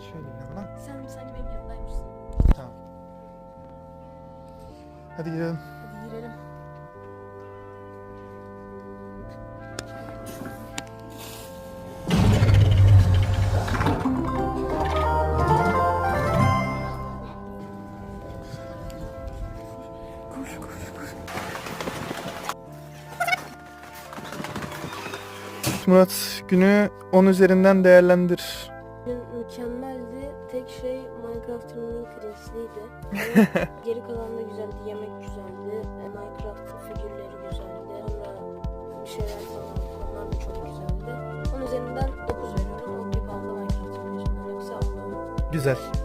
Şöyle yanına. Sen sanki benim yanındaymışsın. Tamam. Hadi gidelim. Hadi girelim. Koş koş koş. Murat günü 10 üzerinden değerlendir. Gün mükemmeldi. Tek şey Minecraft'ın mini cringe'liydi. Ama Geri kalan da güzeldi. Yemek güzeldi. e, Minecraft figürleri güzeldi. Sonra bir şeyler falan onlar da çok güzeldi. Onun üzerinden 9 veriyorum. O bir kaldı Minecraft figürleri. Yoksa Güzel.